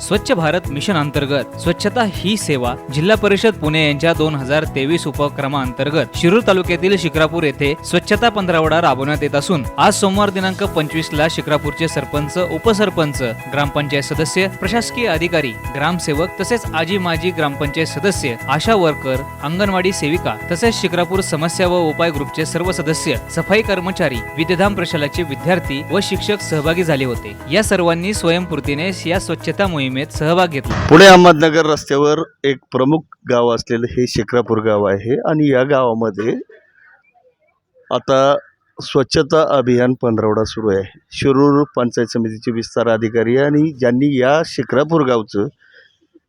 स्वच्छ भारत मिशन अंतर्गत स्वच्छता ही सेवा जिल्हा परिषद पुणे यांच्या दोन हजार तेवीस उपक्रमांतर्गत शिरूर तालुक्यातील शिक्रापूर येथे स्वच्छता पंधरावडा राबवण्यात येत असून आज सोमवार दिनांक पंचवीस ला शिक्रापूरचे सरपंच उपसरपंच ग्रामपंचायत सदस्य प्रशासकीय अधिकारी ग्रामसेवक तसेच आजी माजी ग्रामपंचायत सदस्य आशा वर्कर अंगणवाडी सेविका तसेच शिक्रापूर समस्या व उपाय ग्रुपचे सर्व सदस्य सफाई कर्मचारी विद्याधाम प्रशालाचे विद्यार्थी व शिक्षक सहभागी झाले होते. या सर्वांनी स्वयंपूर्तीने या स्वच्छता मोहिमेत सहभाग घेतला. पुणे अहमदनगर रस्त्यावर एक प्रमुख गाव असलेलं हे शेखरापूर गाव आहे आणि या गावामध्ये आता स्वच्छता अभियान पंधरवडा सुरू आहे. शिरूर पंचायत समितीचे विस्तार अधिकारी आणि ज्यांनी या शिक्रापूर गावचं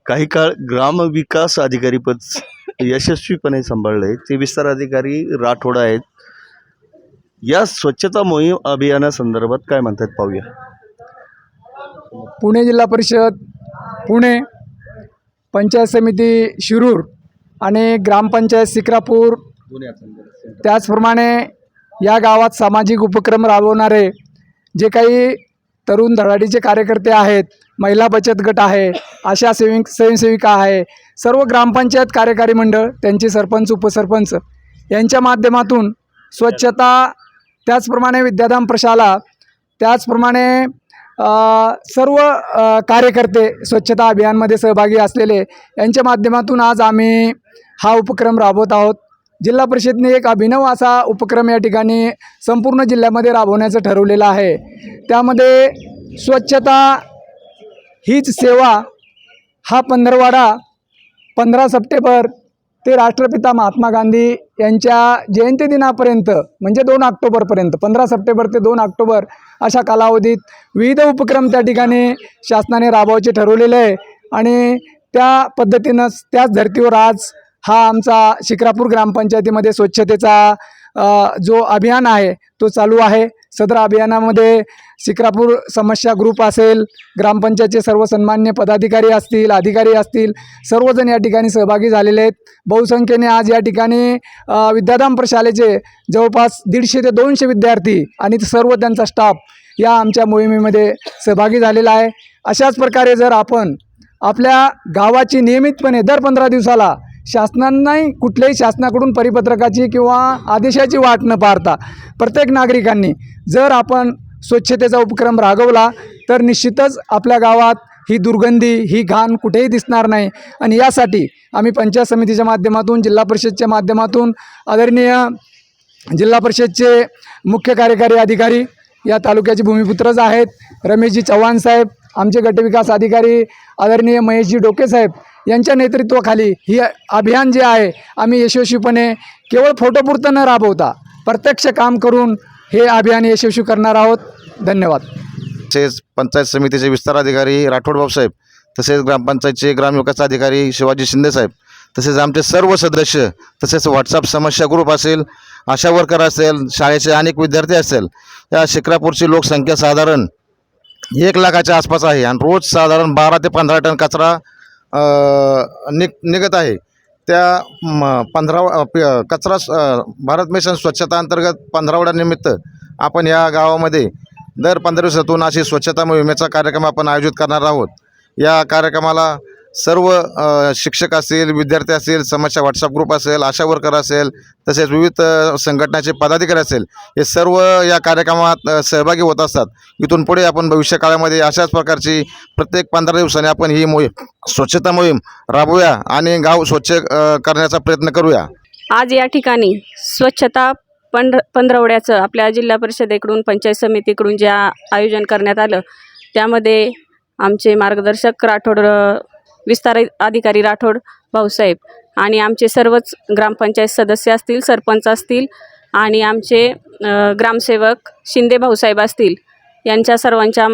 काही काळ ग्रामविकास अधिकारीपद यशस्वीपणे सांभाळलं आहे ते विस्तार अधिकारी राठोड आहेत. या स्वच्छता मोहीम अभियानासंदर्भात काय म्हणतात पाहूया. पुणे जिल्हा परिषद पुणे पंचायत समिती शिरूर आणि ग्रामपंचायत सिक्रापूर. त्याचप्रमाणे या गावात सामाजिक उपक्रम राबवणारे जे काही तरुण धडाडीचे कार्यकर्ते आहेत महिला बचत गट आहे आशा सेविंग स्वयंसेविका आहे सर्व ग्रामपंचायत कार्यकारी मंडळ त्यांचे सरपंच उपसरपंच यांच्या माध्यमातून स्वच्छता त्याचप्रमाणे विद्याधाम प्रशाला त्याचप्रमाणे सर्व कार्यकर्ते स्वच्छता अभियानमध्ये सहभागी असलेले यांच्या माध्यमातून आज आम्ही हा उपक्रम राबवत आहोत. जिल्हा परिषदने एक अभिनव असा उपक्रम या ठिकाणी संपूर्ण जिल्ह्यामध्ये राबवण्याचं ठरवलेलं आहे. त्यामध्ये स्वच्छता हीच सेवा हा पंधरवाडा पंधरा सप्टेंबर ते राष्ट्रपिता महात्मा गांधी यांच्या जयंती दिनापर्यंत म्हणजे दोन ऑक्टोबरपर्यंत पंधरा सप्टेंबर ते दोन ऑक्टोबर अशा कालावधीत विविध उपक्रम त्या ठिकाणी शासनाने राबवायचे ठरवलेले आहे. आणि त्या पद्धतीनंच त्याच धर्तीवर आज हा आमचा शिक्रापूर ग्रामपंचायतीमध्ये स्वच्छतेचा जो अभियान आहे तो चालू आहे. सदर अभियानामध्ये शिक्रापूर समस्या ग्रुप असेल ग्रामपंचायतचे सर्व सन्मान्य पदाधिकारी असतील अधिकारी असतील सर्वजण या ठिकाणी सहभागी झालेले आहेत. बहुसंख्येने आज या ठिकाणी अ, विद्याधाम जवळपास दीडशे ते दोनशे विद्यार्थी आणि सर्व त्यांचा स्टाफ या आमच्या मोहिमेमध्ये सहभागी झालेला आहे. अशाच प्रकारे जर आपण आपल्या गावाची नियमितपणे दर पंधरा दिवसाला शासनांनाही कुठल्याही शासनाकडून परिपत्रकाची किंवा आदेशाची वाट न पाहता प्रत्येक नागरिकांनी जर आपण स्वच्छतेचा उपक्रम राबवला तर निश्चितच आपल्या गावात ही दुर्गंधी ही घाण कुठेही दिसणार नाही. आणि यासाठी आम्ही पंचायत समितीच्या माध्यमातून जिल्हा परिषदच्या माध्यमातून आदरणीय जिल्हा परिषदचे मुख्य कार्यकारी अधिकारी या तालुक्याचे भूमिपुत्रच आहेत. रमेशजी चव्हाण साहेब आमचे गटविकास अधिकारी आदरणीय महेशजी डोके साहेब यांच्या नेतृत्वाखाली ही अभियान जे आहे आम्ही यशस्वीपणे केवळ फोटोपुरतं न राबवता प्रत्यक्ष काम करून हे अभियान यशस्वी करणार आहोत. धन्यवाद. तसेच पंचायत समितीचे विस्तार अधिकारी राठोड भाऊसाहेब तसेच ग्रामपंचायतचे ग्रामविकास अधिकारी शिवाजी शिंदेसाहेब तसेच आमचे सर्व सदस्य तसेच व्हॉट्सअप समस्या ग्रुप असेल आशा वर्कर असेल शाळेचे अनेक विद्यार्थी असेल या शिक्रापूरची लोकसंख्या साधारण एक लाखाच्या आसपास आहे आणि रोज साधारण बारा ते पंधरा टन कचरा निग निघ निघत आहे. त्या म पंधरा प- कचरा भारत मिशन स्वच्छता अंतर्गत पंधरावड्यानिमित्त आपण या गावामध्ये दर पंधरा दिवसातून अशी स्वच्छता मोहिमेचा कार्यक्रम आपण आयोजित करणार आहोत. या कार्यक्रमाला सर्व शिक्षक असतील विद्यार्थी असतील समाजच्या व्हॉट्सअप ग्रुप असेल आशा वर्कर असेल तसेच विविध संघटनाचे पदाधिकारी असेल हे सर्व या कार्यक्रमात सहभागी होत असतात. इथून पुढे आपण भविष्य काळामध्ये अशाच प्रकारची प्रत्येक पंधरा दिवसांनी आपण ही मोहीम स्वच्छता मोहीम राबवूया आणि गाव स्वच्छ करण्याचा प्रयत्न करूया. आज या ठिकाणी स्वच्छता पंध पंधरवड्याचं आपल्या जिल्हा परिषदेकडून पंचायत समितीकडून जे आयोजन करण्यात आलं त्यामध्ये आमचे मार्गदर्शक राठोड विस्तार अधिकारी राठोड भाऊसाहेब आणि आमचे सर्वच ग्रामपंचायत सदस्य असतील सरपंच असतील आणि आमचे ग्रामसेवक शिंदे भाऊसाहेब असतील यांच्या सर्वांच्या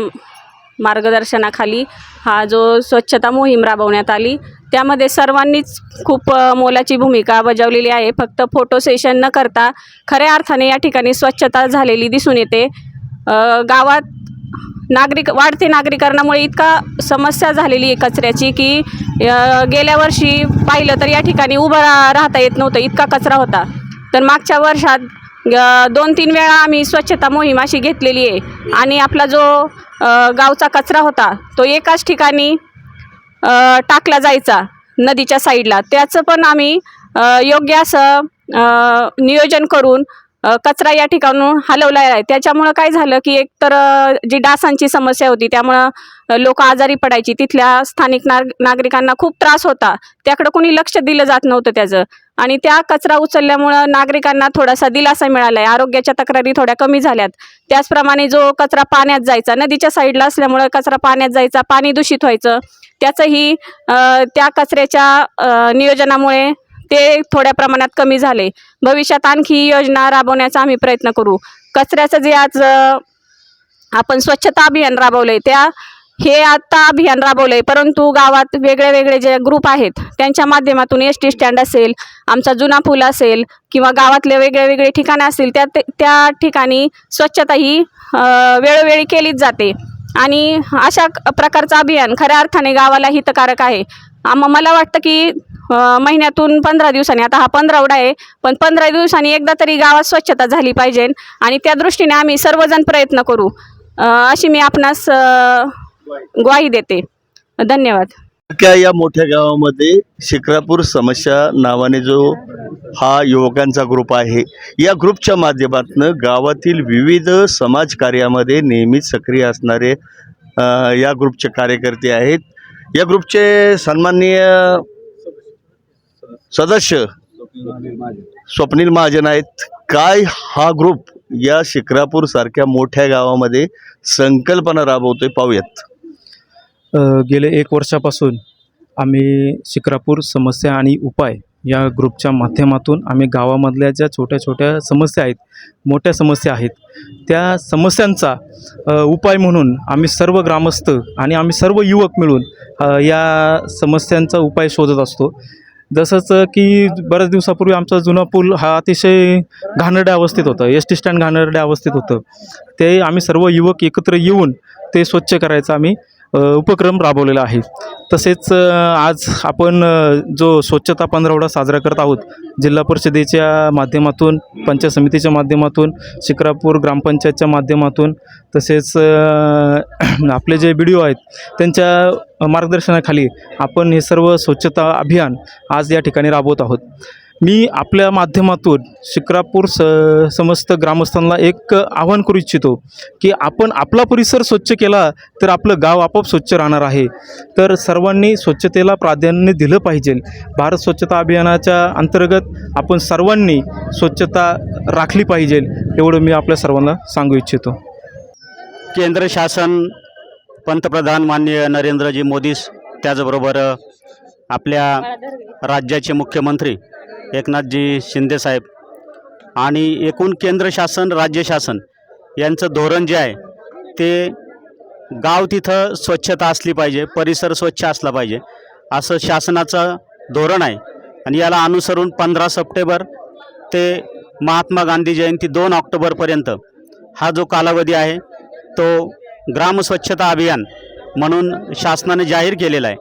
मार्गदर्शनाखाली हा जो स्वच्छता मोहीम राबवण्यात आली त्यामध्ये सर्वांनीच खूप मोलाची भूमिका बजावलेली आहे. फक्त फोटो सेशन न करता खऱ्या अर्थाने या ठिकाणी स्वच्छता झालेली दिसून येते. गावात नागरिक वाढते नागरीकरणामुळे इतका समस्या झालेली आहे कचऱ्याची की गेल्या वर्षी पाहिलं तर या ठिकाणी उभं राहता येत नव्हतं इतका कचरा होता. तर मागच्या वर्षात दोन तीन वेळा आम्ही स्वच्छता मोहीम अशी घेतलेली आहे. आणि आपला जो गावचा कचरा होता तो एकाच ठिकाणी टाकला जायचा नदीच्या साईडला. त्याचं पण आम्ही योग्य असं नियोजन करून कचरा या ठिकाणून हलवला आहे. त्याच्यामुळं काय झालं की एक तर जी डासांची समस्या होती त्यामुळं लोक आजारी पडायची. तिथल्या स्थानिक नाग नागरिकांना खूप त्रास होता. त्याकडं कोणी लक्ष दिलं जात नव्हतं त्याचं. आणि त्या कचरा उचलल्यामुळं नागरिकांना थोडासा दिलासा मिळाला आहे आरोग्याच्या तक्रारी थोड्या कमी झाल्यात. त्याचप्रमाणे जो कचरा पाण्यात जायचा नदीच्या साईडला असल्यामुळं कचरा पाण्यात जायचा पाणी दूषित व्हायचं त्याचंही त्या कचऱ्याच्या नियोजनामुळे ते थोड्या प्रमाणात कमी झाले. भविष्यात आणखी ही योजना राबवण्याचा आम्ही प्रयत्न करू. कचऱ्याचं जे आज आपण स्वच्छता अभियान राबवलंय त्या हे आता अभियान राबवलंय. परंतु गावात वेगळे वेगळे जे ग्रुप आहेत त्यांच्या माध्यमातून एस टी स्टँड असेल आमचा जुना पूल असेल किंवा गावातले वेगळे वेगळे ठिकाणं असतील त्या त्या ठिकाणी स्वच्छता ही वेळोवेळी केलीच जाते. आणि अशा प्रकारचं अभियान खऱ्या अर्थाने गावाला हितकारक आहे. आम मला वाटतं की महिन्यातून पंधरा दिवसांनी. आता हा पंधरावडा आहे पण पंधरा दिवसांनी एकदा तरी गावात स्वच्छता झाली पाहिजे आणि त्या दृष्टीने आम्ही सर्वजण प्रयत्न करू. अशी मी आपणास ग्वाही देते. धन्यवाद. क्या या मोठ्या गावामध्ये शिक्रापूर समस्या नावाने जो हा युवकांचा ग्रुप आहे या ग्रुपच्या माध्यमातून गावातील विविध समाज कार्यामध्ये नेहमीच सक्रिय असणारे या ग्रुपचे कार्यकर्ते आहेत. या ग्रुपचे सन्माननीय सदस्य स्वप्नील महाजन आहेत. काय हा ग्रुप या शिक्रापूर सारख्या मोठ्या गावामध्ये संकल्पना राबवतोय पाहूयात. गेले एक वर्षापासून आम्ही शिक्रापूर समस्या आणि उपाय या ग्रुपच्या माध्यमातून आम्ही गावामधल्या ज्या छोट्या छोट्या समस्या आहेत मोठ्या समस्या आहेत त्या समस्यांचा उपाय म्हणून आम्ही सर्व ग्रामस्थ आणि आम्ही सर्व युवक मिळून या समस्यांचा उपाय शोधत असतो. जसंच की बऱ्याच दिवसापूर्वी आमचा जुना पूल हा अतिशय घाणेरड्या अवस्थेत होता. एस टी स्टँड घाणेरड्या अवस्थेत होतं. ते आम्ही सर्व युवक एकत्र येऊन ते स्वच्छ करायचं आम्ही उपक्रम राबवलेला आहे. तसेच आज आपण जो स्वच्छता पंधरवडा साजरा करत आहोत जिल्हा परिषदेच्या माध्यमातून पंचायत समितीच्या माध्यमातून शिक्रापूर ग्रामपंचायतच्या माध्यमातून तसेच आपले जे बी डी ओ आहेत त्यांच्या मार्गदर्शनाखाली आपण हे सर्व स्वच्छता अभियान आज या ठिकाणी राबवत आहोत. मी आपल्या माध्यमातून शिक्रापूर स समस्त ग्रामस्थांना एक आवाहन करू इच्छितो की आपण आपला परिसर स्वच्छ केला तर आपलं गाव आपोआप स्वच्छ राहणार आहे. तर सर्वांनी स्वच्छतेला प्राधान्य दिलं पाहिजे. भारत स्वच्छता अभियानाच्या अंतर्गत आपण सर्वांनी स्वच्छता राखली पाहिजे एवढं मी आपल्या सर्वांना सांगू इच्छितो. केंद्र शासन पंतप्रधान माननीय नरेंद्रजी मोदीस त्याचबरोबर आपल्या राज्याचे मुख्यमंत्री एकनाथजी शिंदेसाहेब आणि एकूण केंद्र शासन राज्य शासन यांचं धोरण जे आहे ते गाव तिथं स्वच्छता असली पाहिजे परिसर स्वच्छ असला पाहिजे असं शासनाचं धोरण आहे. आणि याला अनुसरून पंधरा सप्टेंबर ते महात्मा गांधी जयंती दोन ऑक्टोबरपर्यंत हा जो कालावधी आहे तो ग्राम स्वच्छता अभियान म्हणून शासनाने जाहीर केलेला आहे.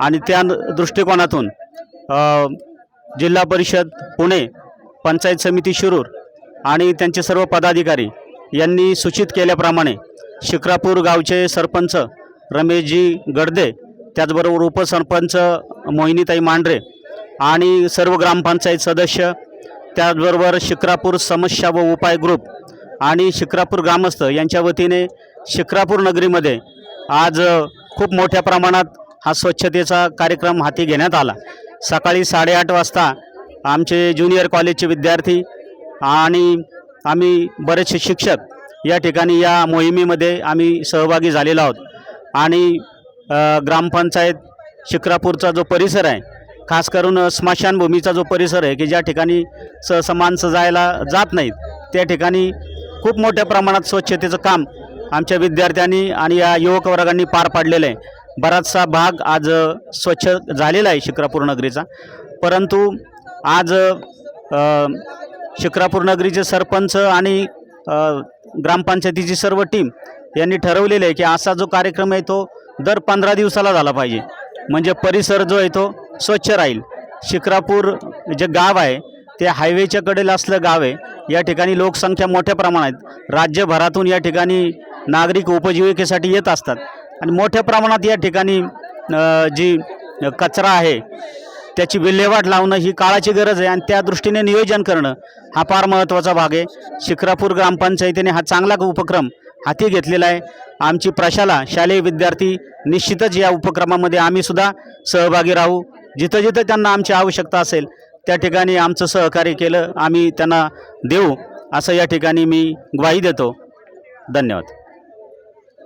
आणि त्या दृष्टिकोनातून जिल्हा परिषद पुणे पंचायत समिती शिरूर आणि त्यांचे सर्व पदाधिकारी यांनी सूचित केल्याप्रमाणे शिक्रापूर गावचे सरपंच रमेशजी गडदे त्याचबरोबर उपसरपंच मोहिनीताई मांढरे आणि सर्व ग्रामपंचायत सदस्य त्याचबरोबर शिक्रापूर समस्या व उपाय ग्रुप आणि शिक्रापूर ग्रामस्थ यांच्या वतीने शिक्रापूर नगरीमध्ये आज खूप मोठ्या प्रमाणात हा स्वच्छतेचा कार्यक्रम हाती घेण्यात आला. सकाळी साडेआठ वाजता आमचे ज्युनियर कॉलेजचे विद्यार्थी आणि आम्ही बरेचसे शिक्षक या ठिकाणी या मोहिमेमध्ये आम्ही सहभागी झालेलो आहोत. आणि ग्रामपंचायत शिक्रापूरचा जो परिसर आहे खास करून स्मशानभूमीचा जो परिसर आहे की ज्या ठिकाणी स माणसं जायला जात नाहीत त्या ठिकाणी खूप मोठ्या प्रमाणात स्वच्छतेचं काम आमच्या विद्यार्थ्यांनी आणि या युवक वर्गांनी पार पाडलेलं आहे. बराचसा भाग आज स्वच्छ झालेला आहे शिक्रापूर नगरीचा. परंतु आज शिक्रापूर नगरीचे सरपंच आणि ग्रामपंचायतीची सर्व टीम यांनी ठरवलेलं आहे की असा जो कार्यक्रम आहे तो दर पंधरा दिवसाला झाला पाहिजे. म्हणजे परिसर जो आहे तो स्वच्छ राहील. शिक्रापूर जे गाव आहे ते हायवेच्या कडेला असलं गाव आहे या ठिकाणी लोकसंख्या मोठ्या प्रमाणात राज्यभरातून या ठिकाणी नागरिक उपजीविकेसाठी येत असतात. आणि मोठ्या प्रमाणात या ठिकाणी जी कचरा आहे त्याची विल्हेवाट लावणं ही काळाची गरज आहे. आणि त्या दृष्टीने नियोजन करणं हा फार महत्त्वाचा भाग आहे. शिक्रापूर ग्रामपंचायतीने हा चांगला उपक्रम हाती घेतलेला आहे. आमची प्रशाला शालेय विद्यार्थी निश्चितच या उपक्रमामध्ये आम्हीसुद्धा सहभागी राहू. जिथं जिथं त्यांना आमची आवश्यकता असेल त्या ठिकाणी आमचं सहकार्य केलं आम्ही त्यांना देऊ असं या ठिकाणी मी ग्वाही देतो. धन्यवाद.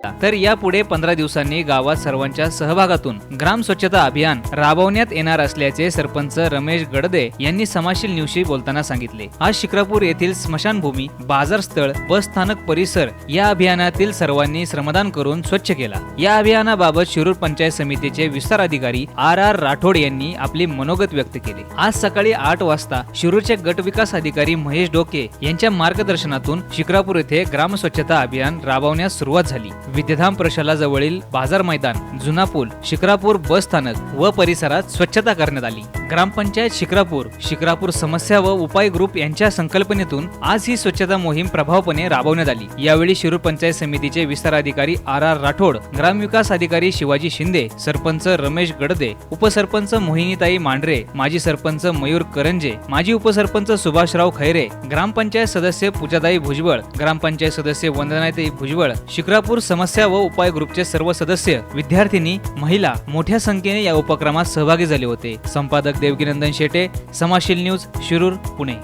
तर यापुढे पंधरा दिवसांनी गावात सर्वांच्या सहभागातून ग्राम स्वच्छता अभियान राबवण्यात येणार असल्याचे सरपंच रमेश गडदे यांनी समाशील न्यूजशी बोलताना सांगितले. आज शिक्रापूर येथील स्मशानभूमी बाजार स्थळ बस स्थानक परिसर या अभियानातील सर्वांनी श्रमदान करून स्वच्छ केला. या अभियानाबाबत शिरूर पंचायत समितीचे विस्तार अधिकारी आर आर राठोड यांनी आपले मनोगत व्यक्त केले. आज सकाळी आठ वाजता शिरूरचे गट विकास अधिकारी महेश डोके यांच्या मार्गदर्शनातून शिक्रापूर येथे ग्राम स्वच्छता अभियान राबवण्यास सुरुवात झाली. विद्यधाम प्रशाला जवळील बाजार मैदान जुना पूल शिक्रापूर बस स्थानक व परिसरात स्वच्छता करण्यात आली. ग्रामपंचायत शिक्रापूर शिक्रापूर समस्या व उपाय ग्रुप यांच्या संकल्पनेतून आज ही स्वच्छता मोहीम प्रभावपणे राबवण्यात आली. यावेळी शिरूर पंचायत समितीचे विस्तार अधिकारी आर आर राठोड ग्रामविकास अधिकारी शिवाजी शिंदे सरपंच रमेश गडदे उपसरपंच मोहिनीताई मांढरे माजी सरपंच मयूर करंजे माजी उपसरपंच सुभाषराव खैरे ग्रामपंचायत सदस्य पूजाताई भुजबळ ग्रामपंचायत सदस्य वंदनाताई भुजबळ शिक्रापूर समस्या व उपाय ग्रुपचे सर्व सदस्य विद्यार्थिनी महिला मोठ्या संख्येने या उपक्रमात सहभागी झाले होते. संपादक देवकीनंदन शेटे समाशील न्यूज शिरूर पुणे.